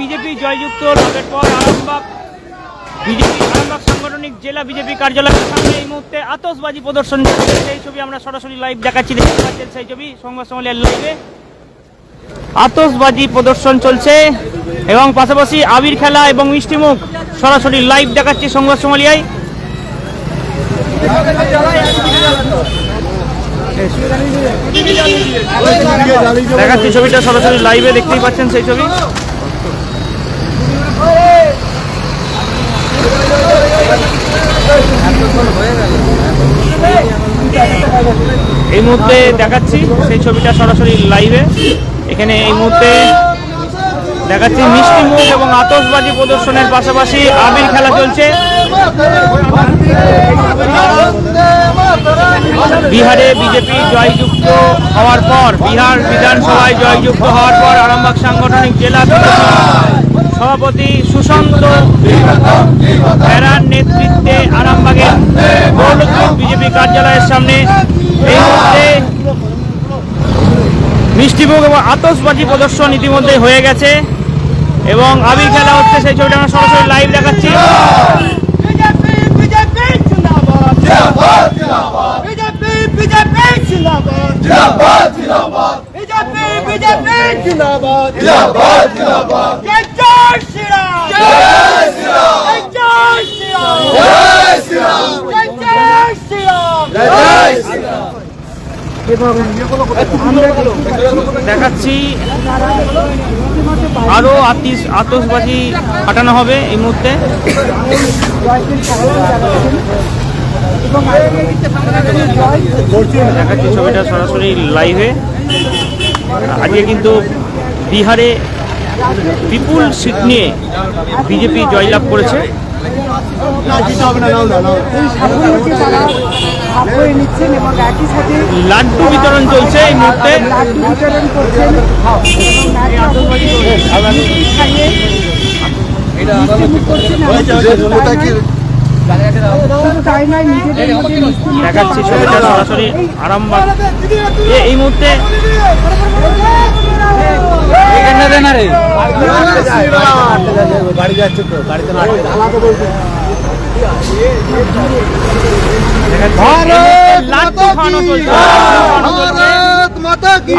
BJP জয়যুক্ত লাভের পর আরামবাগ। বিজেপি আরামবাগ সাংগঠনিক জেলা বিজেপি কার্যালয়ের সামনে এই মুহূর্তে আতসবাজি প্রদর্শন চলছে সেই ছবি আমরা সরাসরি লাইভ দেখাচ্ছি। দেখতে পাচ্ছেন সেই ছবি, সংবাদ সম্মেলনের লাইভে আতসবাজি প্রদর্শন চলছে এবং পাশাপাশি আবির খেলা এবং মিষ্টিমুখ সরাসরি লাইভ দেখাচ্ছি সংবাদ সমালিয়ায় দেখাচ্ছি ছবিটা সরাসরি লাইভে দেখতেই পাচ্ছেন সেই ছবি। এই মুহূর্তে দেখাচ্ছি সেই ছবিটা সরাসরি লাইভে এখানে এই মুহূর্তে দেখাচ্ছি মিষ্টি মুখ এবং আতশবাজি প্রদর্শনের পাশাপাশি আবির খেলা চলছে। বিহারে বিজেপি জয়যুক্ত হওয়ার পর, বিহার বিধানসভায় জয়যুক্ত হওয়ার পর আরামবাগ সাংগঠনিক জেলা সভাপতি সুশান্ত নেতৃত্বে আরামবাগের বিজেপি কার্যালয়ের সামনে মিষ্টিভোগ এবং আতশবাজি প্রদর্শন ইতিমধ্যে হয়ে গেছে এবং আবির খেলা হচ্ছে সেই ছবিটা আমরা সরাসরি লাইভ দেখাচ্ছি দেখাচ্ছি। আরও আতিস আতশবাজি ফাটানো হবে এই মুহূর্তে। দেখাচ্ছি ছবিটা সরাসরি লাইভে আজকে কিন্তু বিহারে বিপুল সিট নিয়ে বিজেপি জয়লাভ করেছে। লাড্ডু বিতরণ চলছে এই মুহূর্তে। লাড্ডু বিতরণ করছেন দেখাচ্ছি ছবিটা সরাসরি আরামবাগ। এই মুহূর্তে চলছে লাড্ডু খাওয়ানো চলছে।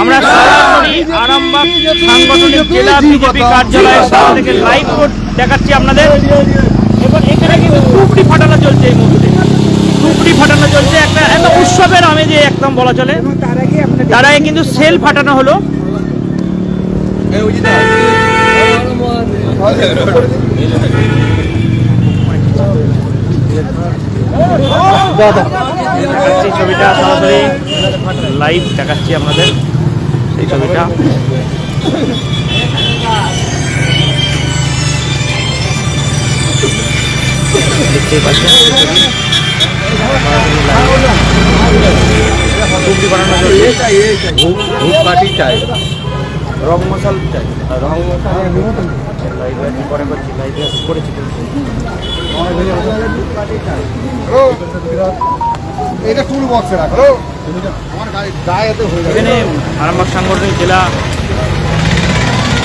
আমরা সরাসরি আরামবাগ সাংগঠনিক দেখাচ্ছি আপনাদের। ফাটানো চলছে এই মুহূর্তে। টুকরি ফাটানো চলছে একটা একটা উৎসবের আমেজে একদম বলা চলে। এবং তার আগে আপনাদের তার আগে কিন্তু সেল ফাটানো হলো। লাইভ দেখাচ্ছি আপনাদের। এই ছবিটা। দেখতেই পাচ্ছেন বানানো চলছে। চাই। রং মশাল চাই। রং মশাল লাইভে আছি পরে করছি লাইভে করেছি। এটা বক্সে রাখো। এখানে আরামবাগ সাংগঠনিক জেলা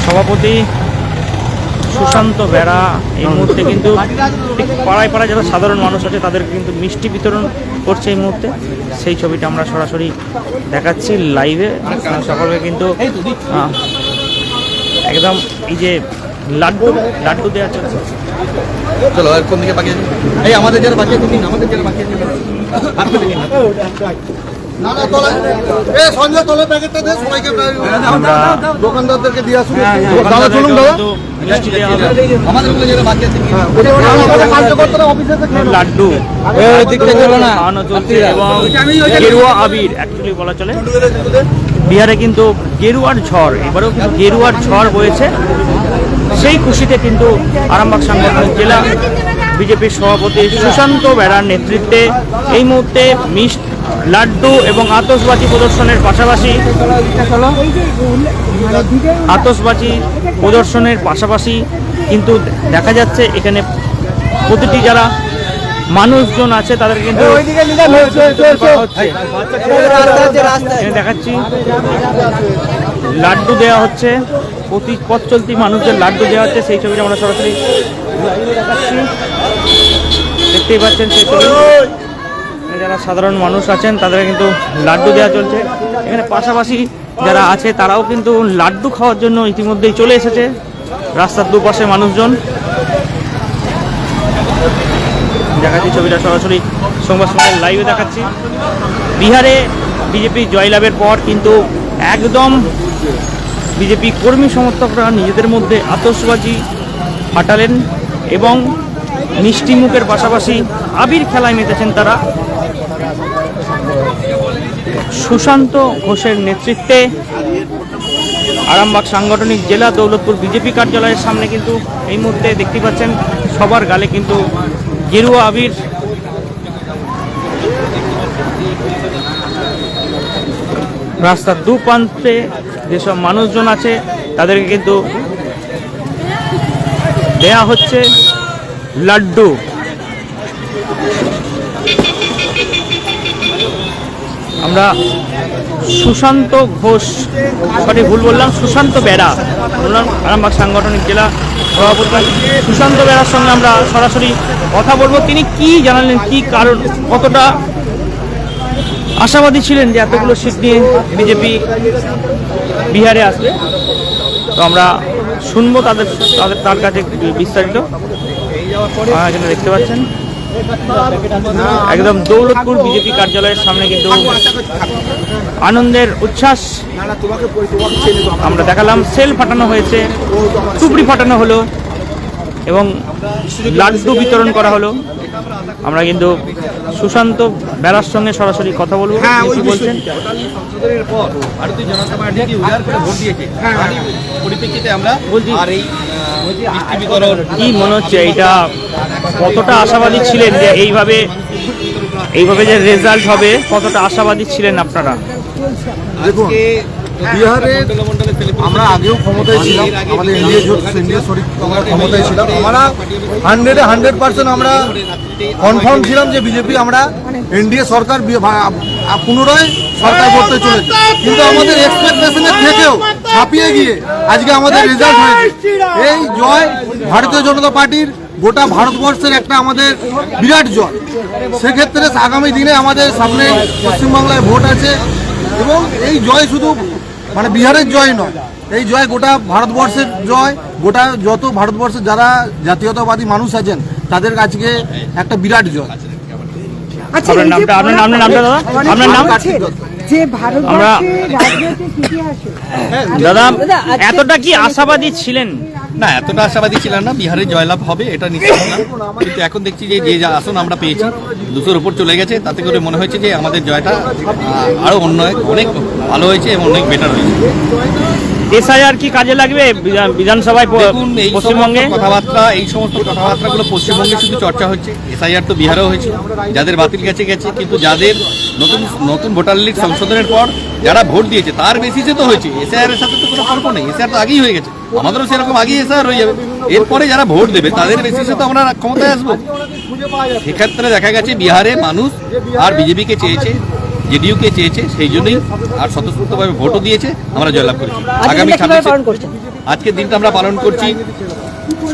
সভাপতি সুশান্ত বেড়া এই মুহূর্তে কিন্তু পাড়ায় পাড়ায় যারা সাধারণ মানুষ আছে, তাদেরকে কিন্তু মিষ্টি বিতরণ করছে এই মুহূর্তে। সেই ছবিটা আমরা সরাসরি দেখাচ্ছি লাইভে সকলকে কিন্তু একদম এই যে লাড্ডু লাড্ডু দেওয়া চলছে চলো কোন দিকে বাকি এই আমাদের যারা আমাদের যারা আমরা দোকানদারদেরকে দিয়ে আসুন। হ্যাঁ, দাদা চলুন দাদা। কার্যকর্তারা অফিসে লাড্ডু। খাওয়ানো চলছে এবং গেরুয়া আবির অ্যাকচুয়ালি বলা চলে। বিহারে কিন্তু গেরুয়ার ঝড় এবারেও কিন্তু গেরুয়ার ঝড় বয়েছে। সেই খুশিতে কিন্তু আরামবাগ সাংগঠনিক জেলা বিজেপির সভাপতি সুশান্ত বেড়ার নেতৃত্বে এই মুহূর্তে মিষ্ট লাড্ডু এবং আতশবাজি প্রদর্শনের পাশাপাশি আতশবাজি প্রদর্শনের পাশাপাশি কিন্তু দেখা যাচ্ছে এখানে প্রতিটি যারা মানুষজন আছে তাদের কিন্তু দেখাচ্ছি লাড্ডু দেওয়া হচ্ছে প্রতি পথ চলতি মানুষদের লাড্ডু দেওয়া হচ্ছে সেই ছবিটা আমরা সরাসরি দেখাচ্ছি দেখতেই পাচ্ছেন সেই ছবি। যারা সাধারণ মানুষ আছেন তাদের কিন্তু লাড্ডু দেওয়া চলছে। এখানে পাশাপাশি যারা আছে, তারাও কিন্তু লাড্ডু খাওয়ার জন্য ইতিমধ্যেই চলে এসেছে। রাস্তার দুপাশে মানুষজন। দেখাচ্ছি ছবিটা সরাসরি সংবাদ সম্মেলন লাইভে দেখাচ্ছি। বিহারে বিজেপি জয়লাভের পর কিন্তু একদম বিজেপি কর্মী সমর্থকরা নিজেদের মধ্যে আতশবাজি ফাটালেন এবং মিষ্টি মুখের পাশাপাশি আবির খেলায় মেতেছেন তারা। সুশান্ত ঘোষের নেতৃত্বে আরামবাগ সাংগঠনিক জেলা দৌলতপুর বিজেপি কার্যালয়ের সামনে কিন্তু এই মুহূর্তে দেখতে পাচ্ছেন, সবার গালে কিন্তু গেরুয়া আবির। রাস্তার দু প্রান্তে যেসব মানুষজন আছে, তাদেরকে কিন্তু দেয়া হচ্ছে লাড্ডু। আমরা সুশান্ত ঘোষ সরি ভুল বললাম, সুশান্ত বেড়া বললাম আরামবাগ সাংগঠনিক জেলা সভাপতি। সুশান্ত বেড়ার সঙ্গে আমরা সরাসরি কথা বলব। তিনি কি জানালেন, কি কারণ, কতটা আশাবাদী ছিলেন যে এতগুলো সিট নিয়ে বিজেপি বিহারে আসবে? তো আমরা শুনব তাদের তাদের, তার কাছে বিস্তারিত। দেখতে পাচ্ছেন। একদম দৌলতপুর বিজেপি কার্যালয়ের সামনে কিন্তু আনন্দের উচ্ছ্বাস আমরা দেখালাম। সেল ফাটানো হয়েছে টুপড়ি ফাটানো হলো এবং লাড্ডু বিতরণ করা হলো। আমরা কিন্তু সুশান্ত বেড়ার সঙ্গে সরাসরি কথা বলব। তিনি কি বলছেন? তারই পরিপ্রেক্ষিতে আমরা বলছি- কি মনে হচ্ছে এইটা কতটা আশাবাদী ছিলেন যে এইভাবে এইভাবে যে রেজাল্ট হবে, কতটা আশাবাদী ছিলেন আপনারা? আমরা আগেও ছিলাম হান্ড্রেডে পার্সেন্ট আমরা কনফার্ম ছিলাম। যে বিজেপি আমরা এনডিএ সরকার পুনরায় সরকার করতে চলেছে। কিন্তু আমাদের এক্সপেকটেশনের থেকেও ছাপিয়ে গিয়ে আজকে আমাদের রেজাল্ট হয়েছে। এই জয় ভারতীয় জনতা পার্টির গোটা ভারতবর্ষের একটা আমাদের বিরাট জয়। সেক্ষেত্রে আগামী দিনে আমাদের সামনে পশ্চিমবাংলায় ভোট আছে এবং এই জয় শুধু মানে বিহারের জয় নয় এই জয় গোটা ভারতবর্ষের জয় গোটা যত ভারতবর্ষের যারা জাতীয়তাবাদী মানুষ আছেন তাদের আজকে একটা বিরাট জয়। আচ্ছা আপনার নামটা- আপনার নামটা দাদা? আপনার নাম? আছে যে ভারতবর্ষের রাজনৈতিক ইতিহাসে দাদা এতটা কি আশাবাদী ছিলেন? না এতটা আশাবাদী ছিলাম না বিহারে জয়লাভ হবে এটা নিশ্চিত না কিন্তু এখন দেখছি যে যে যা আসন আমরা পেয়েছি দুশোর উপর চলে গেছে তাতে করে মনে হয়েছে যে আমাদের জয়টা আরও আরও অন্য অনেক ভালো হয়েছে এবং অনেক বেটার হয়েছে। এসআইআর কি কাজে লাগবে? বিধানসভায় পশ্চিমবঙ্গে? কথাবার্তা এই সমস্ত কথাবার্তাগুলো পশ্চিমবঙ্গে শুধু চর্চা হচ্ছে। এসআইআর তো বিহারেও হয়েছে। যাদের বাতিল গেছে গেছে। কিন্তু যাদের নতুন নতুন ভোটার লিস্ট সংশোধনের পর যারা ভোট দিয়েছে তার বেসিসে তো হয়েছে। এসআইআর এর সাথে তো কোনো তর্ক নেই। এসআইআর তো আগেই হয়ে গেছে। আমাদেরও সেরকম আগেই এসআইআর হয়ে যাবে। এরপরে যারা ভোট দেবে তাদের বেসিসে তো আমরা ক্ষমতায় আসব। সেক্ষেত্রে দেখা গেছে বিহারে মানুষ আর বিজেপিকে চেয়েছে জেডিইউকে চেয়েছে সেই জন্যই আর স্বতঃস্ফূর্তভাবে ভোটও দিয়েছে আমরা জয়লাভ করেছি। আগামী আজকের দিনটা আমরা পালন করছি।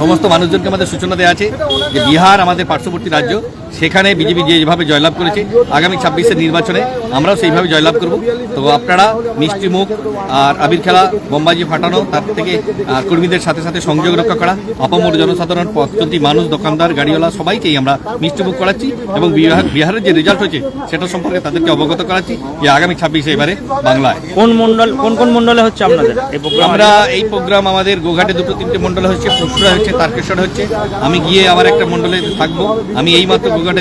সমস্ত মানুষজনকে আমাদের সূচনা দেওয়া আছে যে বিহার আমাদের পার্শ্ববর্তী রাজ্য। সেখানে বিজেপি যেভাবে জয়লাভ করেছে আগামী ছাব্বিশের নির্বাচনে আমরাও সেইভাবে জয়লাভ করব। তো আপনারা মিষ্টি মুখ আর আবির খেলা বোমবাজি ফাটানো তার থেকে কর্মীদের সাথে সাথে সংযোগ রক্ষা করা অপমর জনসাধারণ পথচলতি মানুষ দোকানদার গাড়িওয়ালা সবাইকেই আমরা মিষ্টি মুখ করাচ্ছি এবং বিহার বিহারের যে রেজাল্ট হয়েছে সেটা সম্পর্কে তাদেরকে অবগত করাচ্ছি যে আগামী ছাব্বিশে এবারে বাংলায়। কোন মন্ডল কোন কোন মন্ডলে হচ্ছে আপনাদের আমরা এই প্রোগ্রাম আমাদের গোঘাটে দুটো তিনটে মন্ডলে হচ্ছে ফুসুরা হচ্ছে তারকেশ্বর হচ্ছে। আমি গিয়ে আবার একটা মন্ডলে থাকব। আমি এই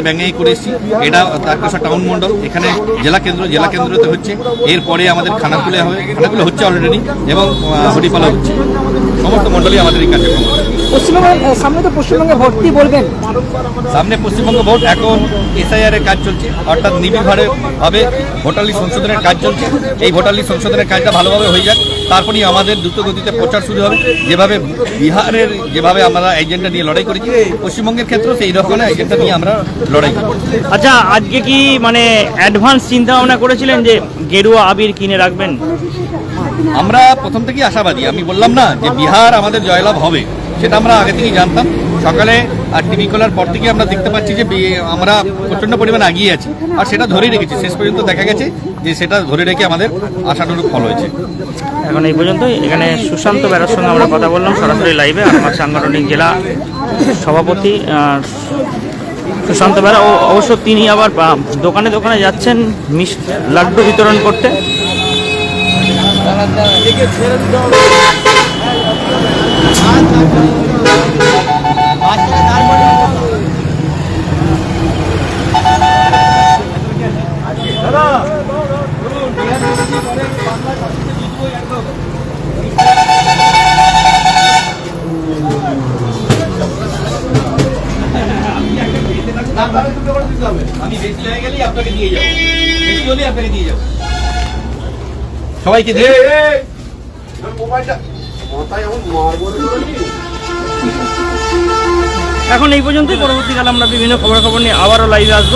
ব্যাঙ্গাই করে এসেছি এটা তারকেশ্বর টাউন মন্ডল এখানে জেলা কেন্দ্র জেলা কেন্দ্রতে হচ্ছে। এরপরে আমাদের খানাকুলে হবে খানাকুলে হচ্ছে অলরেডি এবং হরিপালা হচ্ছে। সমস্ত মন্ডলই আমাদের এই কার্যক্রম। সামনে তো পশ্চিমবঙ্গে ভর্তি বলবেন। সামনে পশ্চিমবঙ্গ ভোট এখন এসআইআর এর কাজ চলছে। অর্থাৎ নিবিড়ভাবে ভাবে ভোটার লিস্ট সংশোধনের কাজ চলছে। এই ভোটার লিস্ট সংশোধনের কাজটা ভালোভাবে হয়ে যাক। তারপরেই আমাদের দ্রুতগতিতে প্রচার শুরু হবে। যেভাবে বিহারের যেভাবে আমরা এজেন্ডা নিয়ে লড়াই করেছি পশ্চিমবঙ্গের ক্ষেত্রেও সেই রকম এজেন্ডা নিয়ে আমরা লড়াই করি আচ্ছা আজকে কি মানে অ্যাডভান্স চিন্তা ভাবনা করেছিলেন যে গেরুয়া আবির কিনে রাখবেন? আমরা প্রথম থেকেই আশাবাদী। আমি বললাম না যে বিহার আমাদের জয়লাভ হবে সেটা আমরা আগে থেকেই জানতাম। সকালে আর টিভি খোলার পর থেকে আমরা দেখতে পাচ্ছি যে আমরা প্রচণ্ড পরিমাণে এগিয়ে আছি। আর সেটা ধরেই রেখেছি। শেষ পর্যন্ত দেখা গেছে যে সেটা ধরে রেখে আমাদের আশানুরূপ ফল হয়েছে। এখন এই পর্যন্ত এখানে সুশান্ত বেরার সঙ্গে আমরা কথা বললাম সরাসরি লাইভে আমার সাংগঠনিক জেলা সভাপতি সুশান্ত বেড়া। ও অবশ্য তিনি আবার দোকানে দোকানে যাচ্ছেন মিস লাড্ডু বিতরণ করতে। আমি বেশি হয়ে গেলেই আপনাকে দিয়ে যাব বেশি হলেই আপনাকে দিয়ে যাব সবাইকে দিয়ে এখন এই পর্যন্তই। পরবর্তীকালে আমরা বিভিন্ন খবর খবর নিয়ে আবারও লাইভে আসব।